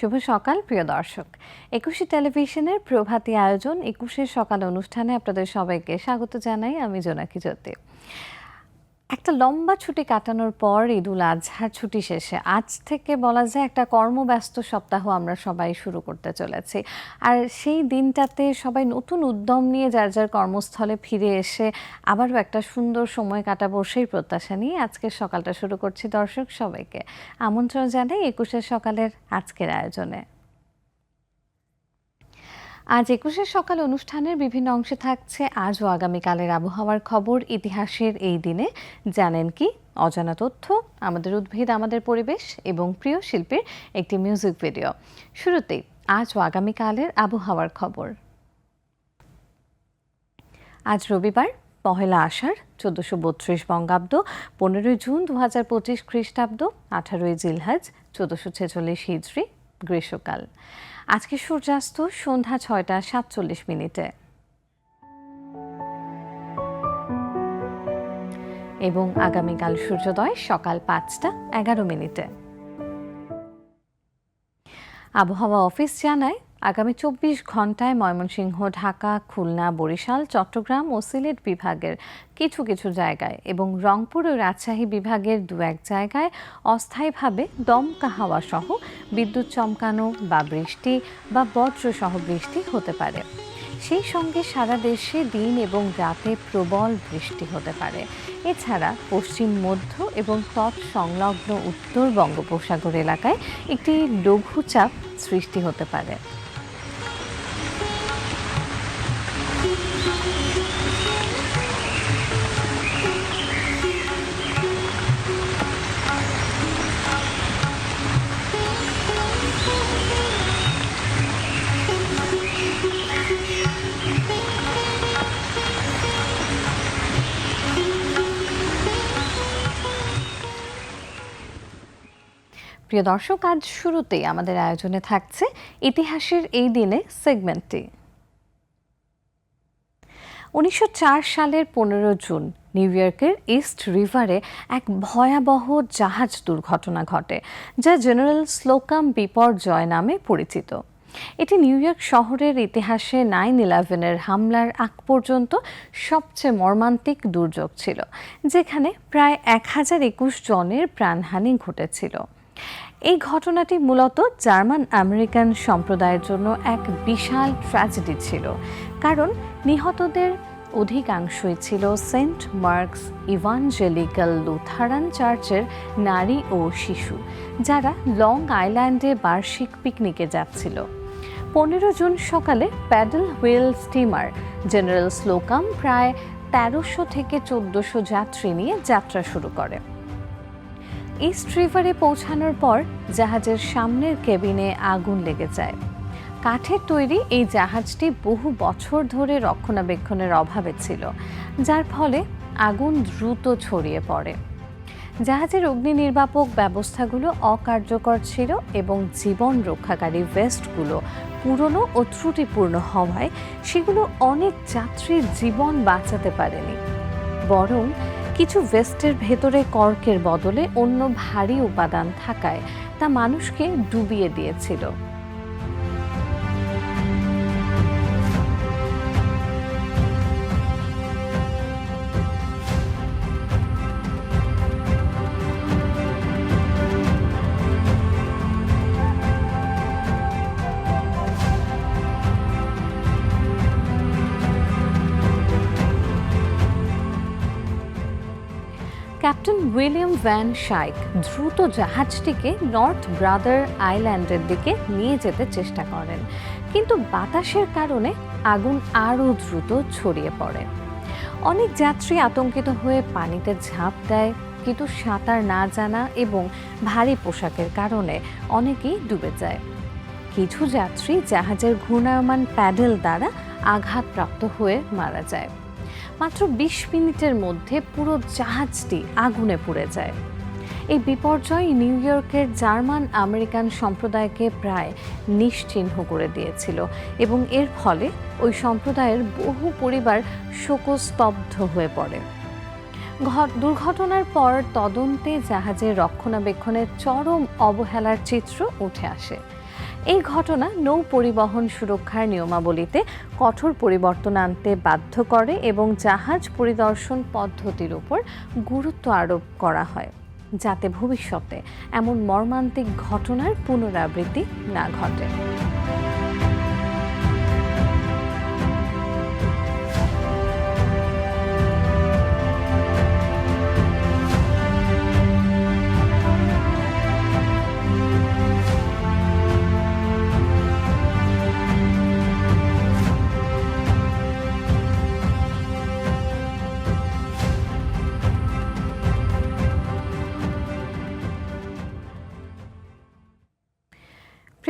শুভ সকাল, প্রিয় দর্শক। একুশে টেলিভিশনের প্রভাতী আয়োজন একুশের সকাল অনুষ্ঠানে আপনাদের সবাইকে স্বাগত জানাই, আমি জোনাকি জ্যোতি। একটা লম্বা ছুটি কাটানোর পর ঈদ উল আজহার ছুটি শেষে আজ থেকে বলা যায় একটা কর্মব্যস্ত সপ্তাহ আমরা সবাই শুরু করতে চলেছি। আর সেই দিনটাতে সবাই নতুন উদ্যম নিয়ে যার যার কর্মস্থলে ফিরে এসে আবারও একটা সুন্দর সময় কাটাবো সেই প্রত্যাশা নিয়ে আজকের সকালটা শুরু করছি দর্শক সবাইকে। আমন্ত্রণ জানাই একুশের সকালের আজকের আয়োজনে। আজ একুশের সকাল অনুষ্ঠানের বিভিন্ন অংশে থাকছে আজ ও আগামীকালের আবহাওয়ার খবর। ইতিহাসের এই দিনে জানেন কি? অজানা তথ্য, আমাদের উদ্ভিদ, আমাদের পরিবেশ এবং প্রিয় শিল্পীর একটি মিউজিক ভিডিও। শুরুতেই আজ ও আগামীকালের আবহাওয়ার খবর। আজ রবিবার, পহেলা আষাঢ়, চোদ্দশো বত্রিশ বঙ্গাব্দ, পনেরোই জুন দু হাজার পঁচিশ খ্রিস্টাব্দ, আঠারোই জিলহাজ, চোদ্দশো ছেচল্লিশ হিজড়ি, গ্রীষ্মকাল। আজকে সূর্যাস্ত সন্ধ্যা ছয়টা সাতচল্লিশ মিনিটে। এবং আগামীকাল সূর্যোদয় সকাল পাঁচটা এগারো মিনিটে। আবহাওয়া অফিস জানায় আগামী চব্বিশ ঘন্টায় ময়মনসিংহ, ঢাকা, খুলনা, বরিশাল, চট্টগ্রাম ও সিলেট বিভাগের কিছু কিছু জায়গায় এবং রংপুর ও রাজশাহী বিভাগের দু এক জায়গায় অস্থায়ীভাবে দমকা হাওয়া সহ বিদ্যুৎ চমকানো বা বৃষ্টি বা বজ্রসহ বৃষ্টি হতে পারে। সেই সঙ্গে সারা দেশে দিন এবং রাতে প্রবল বৃষ্টি হতে পারে। এছাড়া পশ্চিম, মধ্য এবং তৎসংলগ্ন উত্তর বঙ্গোপসাগর এলাকায় একটি লঘুচাপ সৃষ্টি হতে পারে। প্রিয় দর্শক, আজ শুরুতেই আমাদের আয়োজনে থাকছে ইতিহাসের এই দিনে সেগমেন্টটি। উনিশশো চার সালের পনেরো জুন, নিউ ইয়র্কের ইস্ট রিভারে এক ভয়াবহ জাহাজ দুর্ঘটনা ঘটে, যা জেনারেল স্লোকাম বিপর্যয় নামে পরিচিত। এটি নিউ ইয়র্ক শহরের ইতিহাসে নাইন ইলেভেনের হামলার আগ পর্যন্ত সবচেয়ে মর্মান্তিক দুর্যোগ ছিল, যেখানে প্রায় এক হাজার একুশ জনের প্রাণহানি ঘটেছিল। এই ঘটনাটি মূলত জার্মান আমেরিকান সম্প্রদায়ের জন্য এক বিশাল ট্র্যাজেডি ছিল। কারণ নিহতদের অধিকাংশই ছিল সেন্ট মার্কস ইভানজেলিক্যাল লুথারান চার্চের নারী ও শিশু, যারা লং আইল্যান্ডে বার্ষিক পিকনিকে যাচ্ছিল। পনেরো জুন সকালে paddle wheel steamer, general Slocum প্রায় তেরোশো থেকে চোদ্দোশো যাত্রী নিয়ে যাত্রা শুরু করে। ইস্ট রিভারে পৌঁছানোর পর জাহাজের সামনের কেবিনে আগুন লেগে যায়। কাঠের তৈরি এই জাহাজটি বহু বছর ধরে রক্ষণাবেক্ষণের অভাবে ছিল, যার ফলে আগুন দ্রুত ছড়িয়ে পড়ে। জাহাজের অগ্নি নির্বাপক ব্যবস্থাগুলো অকার্যকর ছিল এবং জীবন রক্ষাকারী ভেস্টগুলো পুরনো ও ত্রুটিপূর্ণ হওয়ায় সেগুলো অনেক যাত্রীর জীবন বাঁচাতে পারেনি। বরং কিছু ভেস্টের ভেতরে কর্কের বদলে অন্য ভারী উপাদান থাকায় তা মানুষকে ডুবিয়ে দিয়েছিল। ক্যাপ্টেন উইলিয়াম ভ্যান শাইক দ্রুত জাহাজটিকে নর্থ ব্রাদার আইল্যান্ডের দিকে নিয়ে যেতে চেষ্টা করেন। কিন্তু বাতাসের কারণে আগুন আরও দ্রুত ছড়িয়ে পড়ে। অনেক যাত্রী আতঙ্কিত হয়ে পানিতে ঝাঁপ দেয়, কিন্তু সাঁতার না জানা এবং ভারী পোশাকের কারণে অনেকেই ডুবে যায়। কিছু যাত্রী জাহাজের ঘূর্ণায়মান প্যাডেল দ্বারা আঘাতপ্রাপ্ত হয়ে মারা যায়। মাত্র বিশ মিনিটের মধ্যে পুরো জাহাজটি আগুনে পুড়ে যায়। এই বিপর্যয় নিউ ইয়র্কের জার্মান আমেরিকান সম্প্রদায়কে প্রায় নিশ্চিহ্ন করে দিয়েছিল এবং এর ফলে ওই সম্প্রদায়ের বহু পরিবার শোকস্তব্ধ হয়ে পড়ে। দুর্ঘটনার পর তদন্তে জাহাজের রক্ষণাবেক্ষণের চরম অবহেলার চিত্র উঠে আসে। এই ঘটনা নৌ পরিবহন সুরক্ষার নিয়মাবলীতে কঠোর পরিবর্তন আনতে বাধ্য করে এবং জাহাজ পরিদর্শন পদ্ধতির উপর গুরুত্ব আরোপ করা হয়, যাতে ভবিষ্যতে এমন মর্মান্তিক ঘটনার পুনরাবৃত্তি না ঘটে।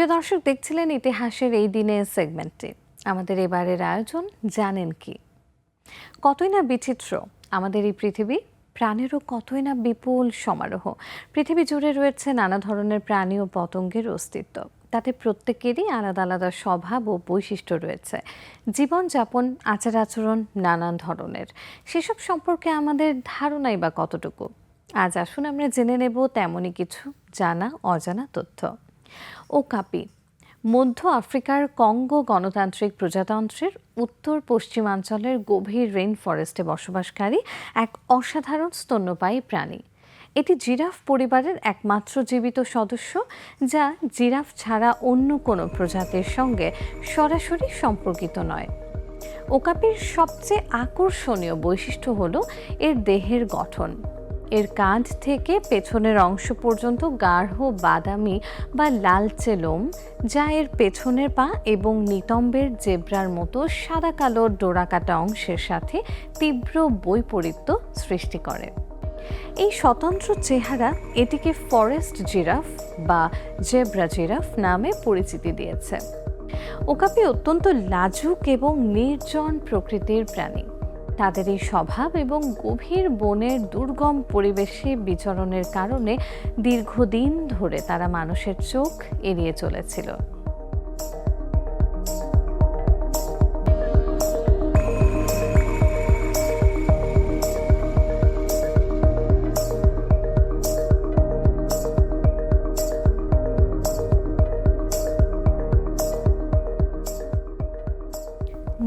প্রিয় দর্শক, দেখছিলেন ইতিহাসের এই দিনের সেগমেন্টটি আমাদের এবারের আয়োজন, জানেন কি? কতই না বিচিত্র আমাদের এই পৃথিবী, প্রাণেরও কতই না বিপুল সমারোহ। পৃথিবী জুড়ে রয়েছে নানা ধরনের প্রাণী ও পতঙ্গের অস্তিত্ব। তাতে প্রত্যেকেরই আলাদা আলাদা স্বভাব ও বৈশিষ্ট্য রয়েছে। জীবনযাপন আচার আচরণ নানান ধরনের। সেসব সম্পর্কে আমাদের ধারণাই বা কতটুকু? আজ আসুন আমরা জেনে নেব তেমনই কিছু জানা, অজানা তথ্য। ওকাপি মধ্য আফ্রিকার কঙ্গো গণতান্ত্রিক প্রজাতন্ত্রের উত্তর পশ্চিমাঞ্চলের গভীর রেইন ফরেস্টে বসবাসকারী এক অসাধারণ স্তন্যপায়ী প্রাণী। এটি জিরাফ পরিবারের একমাত্র জীবিত সদস্য, যা জিরাফ ছাড়া অন্য কোনো প্রজাতির সঙ্গে সরাসরি সম্পর্কিত নয়। ওকাপির সবচেয়ে আকর্ষণীয় বৈশিষ্ট্য হল এর দেহের গঠন। এর কাঁধ থেকে পেছনের অংশ পর্যন্ত গাঢ় বাদামি বা লালচে লোম, যা এর পেছনের পা এবং নিতম্বের জেব্রার মতো সাদা কালো ডোরাকাটা অংশের সাথে তীব্র বৈপরীত্য সৃষ্টি করে। এই স্বতন্ত্র চেহারা এটিকে ফরেস্ট জিরাফ বা জেব্রা জিরাফ নামে পরিচিতি দিয়েছে। ওকাপি অত্যন্ত লাজুক এবং নির্জন প্রকৃতির প্রাণী। তাদের এই স্বভাব এবং গভীর বনের দুর্গম পরিবেশে বিচরণের কারণে দীর্ঘদিন ধরে তারা মানুষের চোখ এড়িয়ে চলেছিল।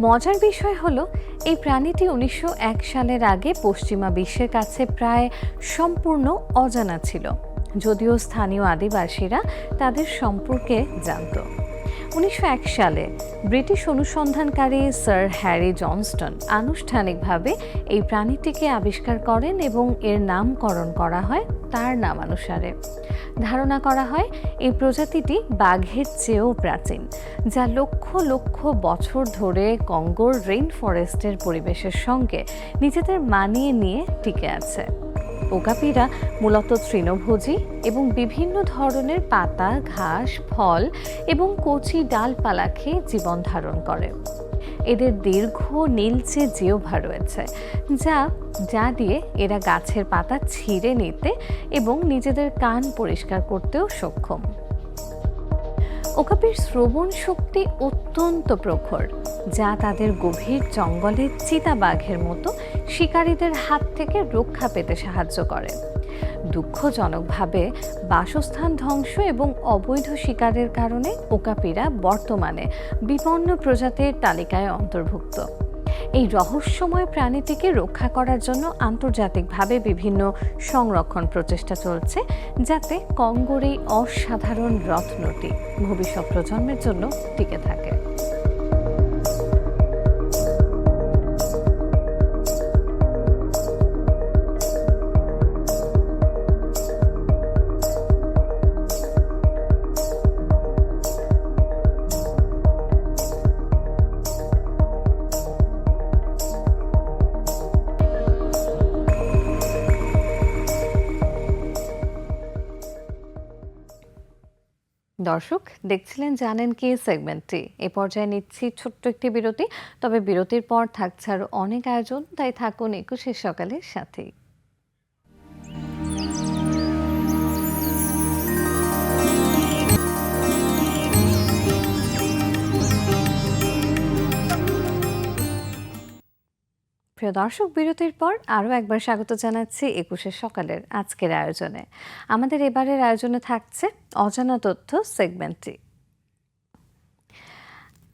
মজার বিষয় হলো, এই প্রাণীটি উনিশশো এক সালের আগে পশ্চিমা বিশ্বের কাছে প্রায় সম্পূর্ণ অজানা ছিল, যদিও স্থানীয় আদিবাসীরা তাদের সম্পর্কে জানত। উনিশশো এক সালে ব্রিটিশ অনুসন্ধানকারী স্যার হ্যারি জনস্টন আনুষ্ঠানিকভাবে এই প্রাণীটিকে আবিষ্কার করেন এবং এর নামকরণ করা হয় তার নামানুসারে। ধারণা করা হয় এই প্রজাতিটি বাঘের চেয়েও প্রাচীন, যা লক্ষ লক্ষ বছর ধরে কঙ্গোর রেইন ফরেস্টের পরিবেশের সঙ্গে নিজেদের মানিয়ে নিয়ে টিকে আছে। ওকাপিরা মূলত তৃণভোজী এবং বিভিন্ন ধরনের পাতা, ঘাস, ফল এবং কচি ডালপালা খেয়ে জীবন ধারণ করে। এদের দীর্ঘ নীলচে জিওভা রয়েছে, যা যা দিয়ে এরা গাছের পাতা ছিঁড়ে নিতে এবং নিজেদের কান পরিষ্কার করতেও সক্ষম। ওকাপির শ্রবণ শক্তি অত্যন্ত প্রখর, যা তাদের গভীর জঙ্গলের চিতাবাঘের মতো শিকারীদের হাত থেকে রক্ষা পেতে সাহায্য করে। দুঃখজনকভাবে, বাসস্থান ধ্বংস এবং অবৈধ শিকারের কারণে ওকাপিরা বর্তমানে বিপন্ন প্রজাতির তালিকায় অন্তর্ভুক্ত। এই রহস্যময় প্রাণীটিকে রক্ষা করার জন্য আন্তর্জাতিকভাবে বিভিন্ন সংরক্ষণ প্রচেষ্টা চলছে, যাতে কঙ্গোর এই অসাধারণ রত্নটি ভবিষ্যৎ প্রজন্মের জন্য টিকে থাকে। দর্শক, দেখছিলেন, জানেন কি সেগমেন্টটি। এ পর্যায়ে নিচ্ছি ছোট্ট একটি বিরতি, তবে বিরতির পর থাকছে আরও অনেক আয়োজন, তাই থাকুন একুশের সকালের সাথেই প্রিয় দর্শক, বিরতির পর আরও একবার স্বাগত জানাচ্ছি একুশের সকালের আজকের আয়োজনে। আমাদের এবারের আয়োজনে থাকছে অজানা তথ্য সেগমেন্টটি।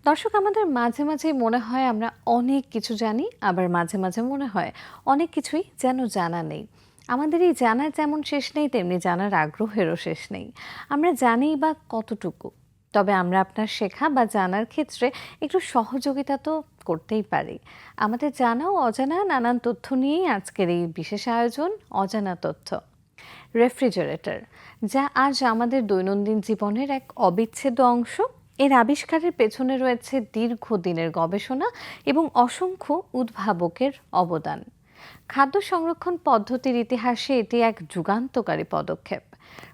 দর্শক, আমাদের মাঝে মাঝে মনে হয় আমরা অনেক কিছু জানি, আবার মাঝে মাঝে মনে হয় অনেক কিছুই যেন জানা নেই। আমাদের এই জানার যেমন শেষ নেই, তেমনি জানার আগ্রহেরও শেষ নেই। আমরা জানি বা কতটুকু তবে আমরা আপনার শেখা বা জানার ক্ষেত্রে একটু সহযোগিতা তো করতেই পারি। আমাদের জানা ও অজানা নানান তথ্য নিয়েই আজকের এই বিশেষ আয়োজন, অজানা তথ্য। রেফ্রিজারেটর, যা আজ আমাদের দৈনন্দিন জীবনের এক অবিচ্ছেদ্য অংশ। এর আবিষ্কারের পেছনে রয়েছে দীর্ঘদিনের গবেষণা এবং অসংখ্য উদ্ভাবকের অবদান। খাদ্য সংরক্ষণ পদ্ধতির ইতিহাসে এটি এক যুগান্তকারী পদক্ষেপ।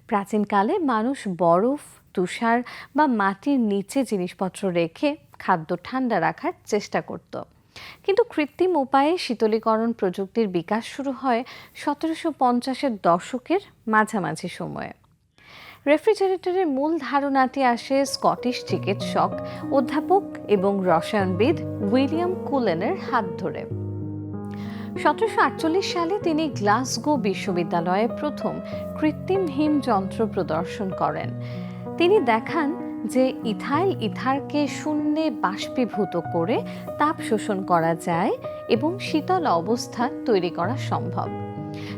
প্রাচীনকালে মানুষ বরফ তুষার বা মাটির নিচে জিনিসপত্র রেখে খাদ্য ঠান্ডা রাখার চেষ্টা করত। কিন্তু কৃত্রিম উপায়ে শীতলীকরণ প্রযুক্তির বিকাশ শুরু হয় সতেরোশো পঞ্চাশের দশকের মাঝামাঝি সময়ে। রেফ্রিজারেটরের মূল ধারণাটি আসে স্কটিশ চিকিৎসক, অধ্যাপক এবং রসায়নবিদ উইলিয়াম কুলেনের হাত ধরে। সতেরোশো আটচল্লিশ সালে তিনি গ্লাসগো বিশ্ববিদ্যালয়ে প্রথম কৃত্রিম হিম যন্ত্র প্রদর্শন করেন। তিনি দেখান যে ইথাইল ইথারকে শূন্যে বাষ্পীভূত করে তাপ শোষণ করা যায় এবং শীতল অবস্থা তৈরি করা সম্ভব।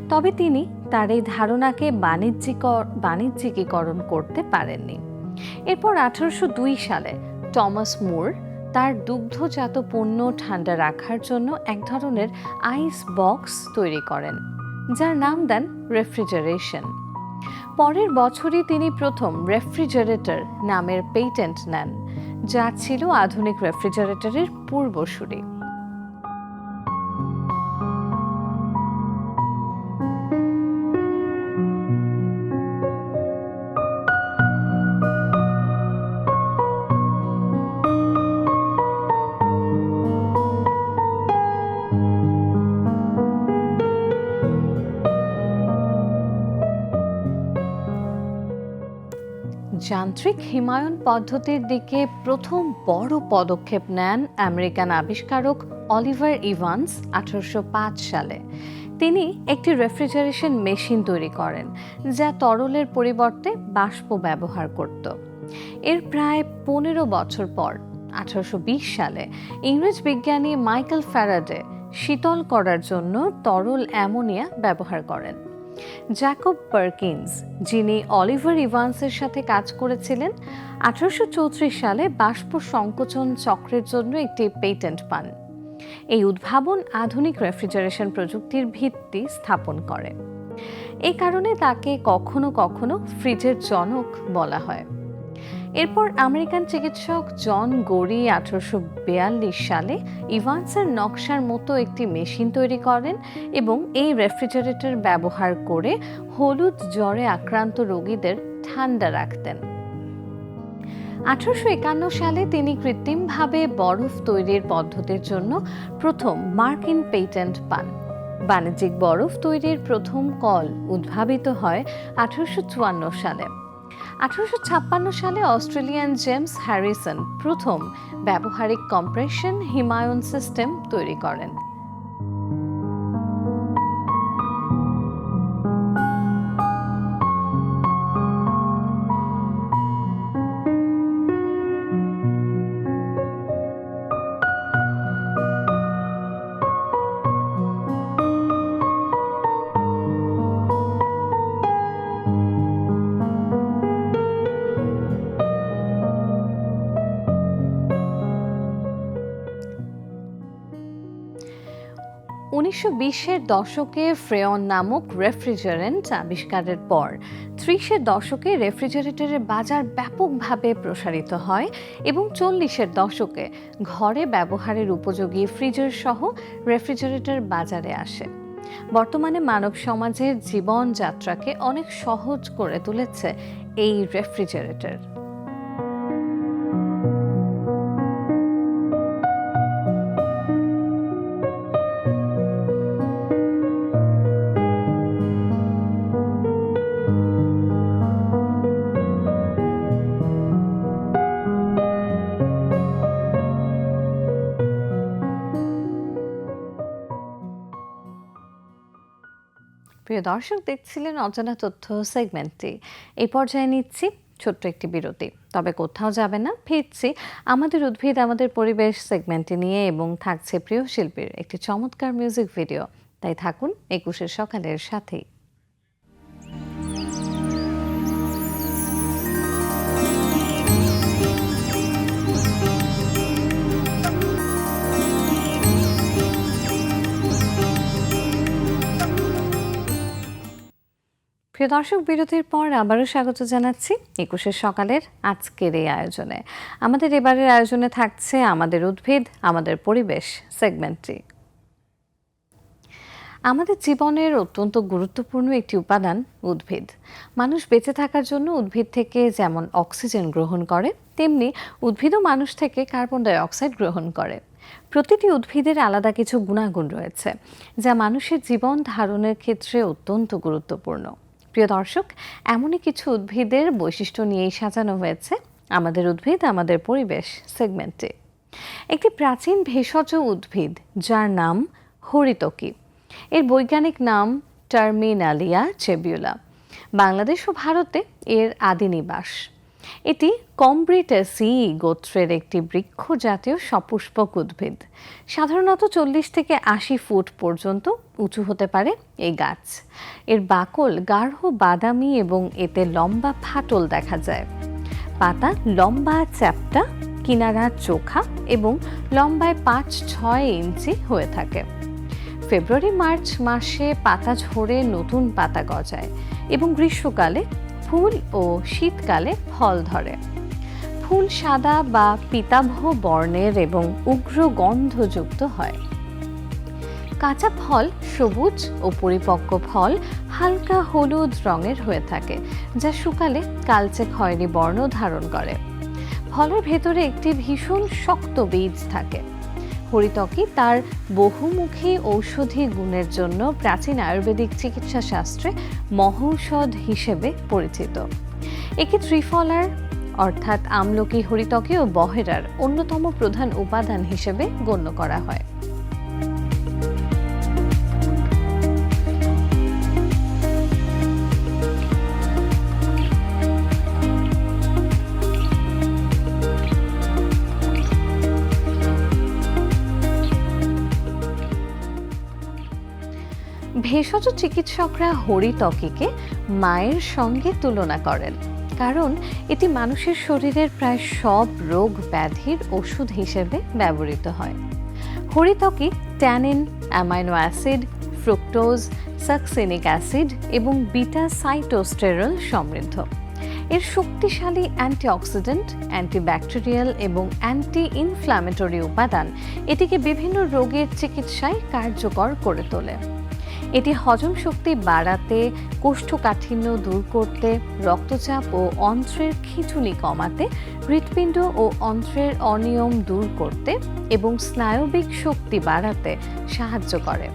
তবে তিনি তার এই ধারণাকে বাণিজ্যিক বাণিজ্যিকীকরণ করতে পারেননি। এরপর আঠারোশো দুই সালে টমাস মুর তার দুগ্ধজাত পণ্য ঠান্ডা রাখার জন্য এক ধরনের আইস বক্স তৈরি করেন, যার নাম দেন রেফ্রিজারেশন। পরের বছরই তিনি প্রথম রেফ্রিজারেটর নামের পেটেন্ট নেন যা ছিল আধুনিক রেফ্রিজারেটরের পূর্বসূরি। যান্ত্রিক হিমায়ন পদ্ধতির দিকে প্রথম বড় পদক্ষেপ নেন আমেরিকান আবিষ্কারক অলিভার ইভান্স আঠারোশো পাঁচ সালে। তিনি একটি রেফ্রিজারেশন মেশিন তৈরি করেন, যা তরলের পরিবর্তে বাষ্প ব্যবহার করত। এর প্রায় পনেরো বছর পর, আঠারোশো বিশ সালে, ইংরেজ বিজ্ঞানী মাইকেল ফ্যারাডে শীতল করার জন্য তরল অ্যামোনিয়া ব্যবহার করেন। জ্যাকব পার্কিন্স, যিনি অলিভার ইভান্সের সাথে কাজ করেছিলেন, আঠারোশো চৌত্রিশ সালে বাষ্প সংকোচন চক্রের জন্য একটি পেটেন্ট পান। এই উদ্ভাবন আধুনিক রেফ্রিজারেশন প্রযুক্তির ভিত্তি স্থাপন করে। এ কারণে তাকে কখনো কখনো ফ্রিজের জনক বলা হয়। এরপর আমেরিকান চিকিৎসক জন গোরি আঠারোশো সালে ইভান্সের নকশার মতো একটি মেশিন তৈরি করেন এবং এই রেফ্রিজারেটর ব্যবহার করে হলুদ জ্বরে আক্রান্ত রোগীদের ঠান্ডা রাখতেন। আঠারোশো একান্ন সালে তিনি কৃত্রিমভাবে বরফ তৈরির পদ্ধতির জন্য প্রথম মার্কিন পেটেন্ট পান। বাণিজ্যিক বরফ তৈরির প্রথম কল উদ্ভাবিত হয় আঠারোশো চুয়ান্ন সালে। আঠারোশো ছাপ্পান্ন সালে অস্ট্রেলিয়ান জেমস হ্যারিসন প্রথম ব্যবহারিক কম্প্রেশন হিমায়ন সিস্টেম তৈরি করেন। উনিশশো বিশের দশকে ফ্রেয়ন নামক রেফ্রিজারেন্ট আবিষ্কারের পর ত্রিশের দশকে রেফ্রিজারেটরের বাজার ব্যাপকভাবে প্রসারিত হয় এবং চল্লিশের দশকে ঘরে ব্যবহারের উপযোগী ফ্রিজার সহ রেফ্রিজারেটর বাজারে আসে। বর্তমানে মানব সমাজের জীবনযাত্রাকে অনেক সহজ করে তুলেছে এই রেফ্রিজারেটর। দর্শক দেখছিলেন অজানা তথ্য সেগমেন্টটি। এই পর্যায়ে নিচ্ছি ছোট্ট একটি বিরতি। তবে কোথাও যাবে না, ফিরছি আমাদের উদ্ভিদ, আমাদের পরিবেশ সেগমেন্টে নিয়ে এবং থাকছে প্রিয় শিল্পীর একটি চমৎকার মিউজিক ভিডিও। তাই থাকুন একুশের সকালের সাথেই। প্রিয় দর্শক, বিরতির পর আবারও স্বাগত জানাচ্ছি একুশের সকালের আজকের এই আয়োজনে। আমাদের এবারের আয়োজনে থাকছে আমাদের উদ্ভিদ, আমাদের পরিবেশ সেগমেন্টটি। আমাদের জীবনের অত্যন্ত গুরুত্বপূর্ণ একটি উপাদান, উদ্ভিদ। মানুষ বেঁচে থাকার জন্য উদ্ভিদ থেকে যেমন অক্সিজেন গ্রহণ করে, তেমনি উদ্ভিদও মানুষ থেকে কার্বন ডাই অক্সাইড গ্রহণ করে। প্রতিটি উদ্ভিদের আলাদা কিছু গুণাগুণ রয়েছে, যা মানুষের জীবন ধারণের ক্ষেত্রে অত্যন্ত গুরুত্বপূর্ণ। প্রিয় দর্শক, এমনই কিছু উদ্ভিদের বৈশিষ্ট্য নিয়েই সাজানো হয়েছে আমাদের উদ্ভিদ, আমাদের পরিবেশ সেগমেন্টে। একটি প্রাচীন ভেষজ উদ্ভিদ, যার নাম হরিতকি। এর বৈজ্ঞানিক নাম টার্মিনালিয়া চেবিউলা। বাংলাদেশ ও ভারতে এর আদি নিবাস। এটি কমব্রিটেসি গোত্রের একটি বৃক্ষ জাতীয় সপুষ্পক উদ্ভিদ। সাধারণত চল্লিশ থেকে আশি ফুট পর্যন্ত উঁচু হতে পারে এই গাছ। এর বাকল গাঢ় বাদামি এবং এতে লম্বা ফাটল দেখা যায়। পাতা লম্বা চ্যাপ্টা, কিনারা চোখা এবং লম্বায় পাঁচ ছয় ইঞ্চি হয়ে থাকে। ফেব্রুয়ারি মার্চ মাসে পাতা ঝরে নতুন পাতা গজায় এবং গ্রীষ্মকালে ফুল ও শীতকালে ফল ধরে। ফুল সাদা বা পিতাভ বর্ণের এবং উগ্র গন্ধযুক্ত হয়। কাঁচা ফল সবুজ ও পরিপক্ক ফল হালকা হলুদ রঙের হয়ে থাকে, যা শুকালে কালচে খয়েরি বর্ণ ধারণ করে। ফলের ভেতরে একটি ভীষণ শক্ত বীজ থাকে। হরিতকি তার বহুমুখী ঔষধি গুণের জন্য প্রাচীন আয়ুর্বেদিক চিকিৎসা শাস্ত্রে মহৌষধ হিসেবে পরিচিত। একে ত্রিফলার, অর্থাৎ আমলকি হরিতকি ও বহেরার অন্যতম প্রধান উপাদান হিসেবে গণ্য করা হয়। ভেষজ চিকিৎসকরা হরিতকিকে মায়ের সঙ্গে তুলনা করেন। কারণ এটি মানুষের শরীরের প্রায় সব রোগ ব্যাধির ওষুধ হিসেবে ব্যবহৃত হয়। হরিতকি tannin, amino acid, fructose, succinic acid এবং বিটা সাইটোস্টেরল সমৃদ্ধ। এর শক্তিশালী অ্যান্টিঅক্সিডেন্ট, অ্যান্টিব্যাকটেরিয়াল এবং অ্যান্টি ইনফ্ল্যামেটরি উপাদান এটিকে বিভিন্ন রোগের চিকিৎসায় কার্যকর করে তোলে। এটি হজম শক্তি বাড়াতে, কোষ্ঠকাঠিন্য দূর করতে, রক্তচাপ ও অন্ত্রের খিঁচুনি কমাতে, হৃৎপিণ্ড ও অন্ত্রের অনিয়ম দূর করতে এবং স্নায়বিক শক্তি বাড়াতে সাহায্য করে।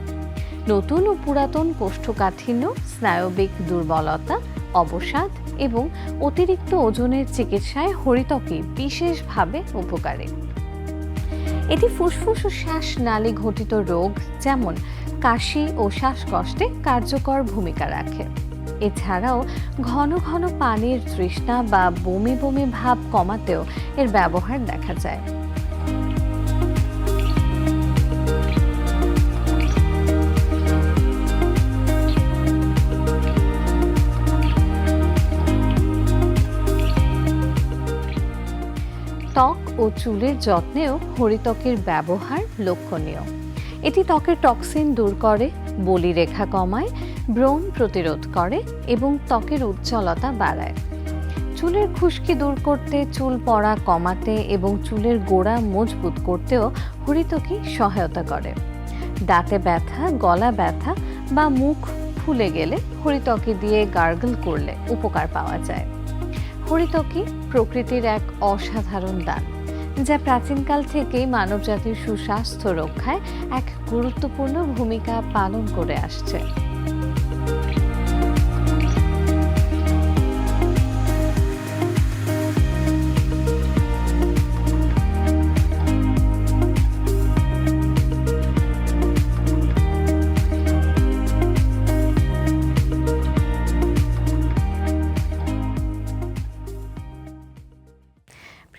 নতুন ও পুরাতন কোষ্ঠকাঠিন্য, স্নায়বিক দুর্বলতা, অবসাদ এবং অতিরিক্ত ওজনের চিকিৎসায় হরিতকি বিশেষভাবে উপকারী। এটি ফুসফুস ও শ্বাস নালী ঘটিত রোগ, যেমন কাশি ও শ্বাসকষ্টে কার্যকর ভূমিকা রাখে। এছাড়াও ঘন ঘন পানির তৃষ্ণা বা বমি বমি ভাব কমাতেও এর ব্যবহার দেখা যায়। ত্বক ও চুলের যত্নেও হরিতকের ব্যবহার লক্ষণীয়। এটি ত্বকের টক্সিন দূর করে, বলি রেখা কমায়, ব্রণ প্রতিরোধ করে এবং ত্বকের উজ্জ্বলতা বাড়ায়। চুলের খুশকি দূর করতে, চুল পড়া কমাতে এবং চুলের গোড়া মজবুত করতেও হরিতকি সহায়তা করে। দাঁতে ব্যথা, গলা ব্যথা বা মুখ ফুলে গেলে হরিতকি দিয়ে গার্গল করলে উপকার পাওয়া যায়। হরিতকি প্রকৃতির এক অসাধারণ দান। যা প্রাচীনকাল থেকেই মানবজাতির সুস্বাস্থ্য রক্ষায় এক গুরুত্বপূর্ণ ভূমিকা পালন করে আসছে।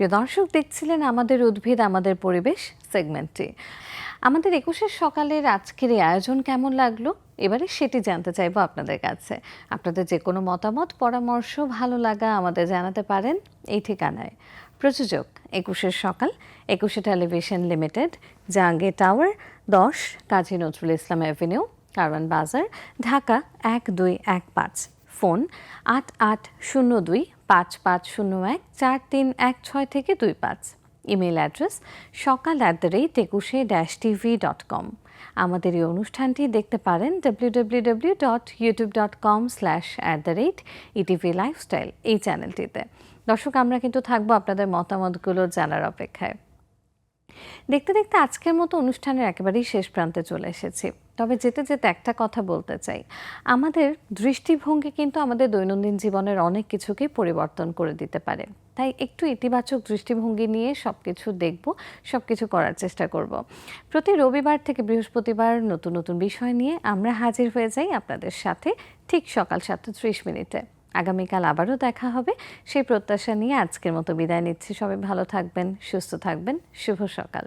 প্রিয় দর্শক, দেখছিলেন আমাদের উদ্ভিদ, আমাদের পরিবেশ সেগমেন্টটি। আমাদের একুশের সকালের আজকের এই আয়োজন কেমন লাগল? এবারে সেটি জানতে চাইব আপনাদের কাছে। আপনাদের যে কোনো মতামত, পরামর্শ, ভালো লাগা আমাদের জানাতে পারেন এই ঠিকানায়। প্রযোজক, একুশের সকাল, একুশে টেলিভিশন লিমিটেড, জাহাঙ্গীর টাওয়ার, দশ, কাজী নজরুল ইসলাম অ্যাভিনিউ কারওয়ান বাজার, ঢাকা এক দুই এক পাঁচ। ফোন আট আট শূন্য দুই পাঁচ পাঁচ শূন্য এক, চার তিন এক ছয় থেকে দুই পাঁচ। ইমেল অ্যাড্রেস সকাল অ্যাট দ্য রেট একুশে ড্যাশ টিভি ডট কম। আমাদের এই অনুষ্ঠানটি দেখতে পারেন W W dot YouTube dot com slash at the rate ETV lifestyle এই চ্যানেলটিতে। দর্শক, আমরা কিন্তু থাকব আপনাদের মতামতগুলো জানার অপেক্ষায়। দেখতে দেখতে আজকের মতো অনুষ্ঠানের একেবারেই শেষ প্রান্তে চলে এসেছি। তবে যেতে যেতে একটা কথা বলতে চাই। আমাদের দৃষ্টিভঙ্গি কিন্তু আমাদের দৈনন্দিন জীবনের অনেক কিছুকে পরিবর্তন করে দিতে পারে। তাই একটু ইতিবাচক দৃষ্টিভঙ্গি নিয়ে সব কিছু দেখব সব কিছু করার চেষ্টা করব। প্রতি রবিবার থেকে বৃহস্পতিবার নতুন নতুন বিষয় নিয়ে আমরা হাজির হয়ে যাই আপনাদের সাথে ঠিক সকাল সাতটা ত্রিশ মিনিটে। আগামীকাল আবারও দেখা হবে। সেই প্রত্যাশা নিয়ে আজকের মতো বিদায় নিচ্ছি। সবাই ভালো থাকবেন, সুস্থ থাকবেন। শুভ সকাল।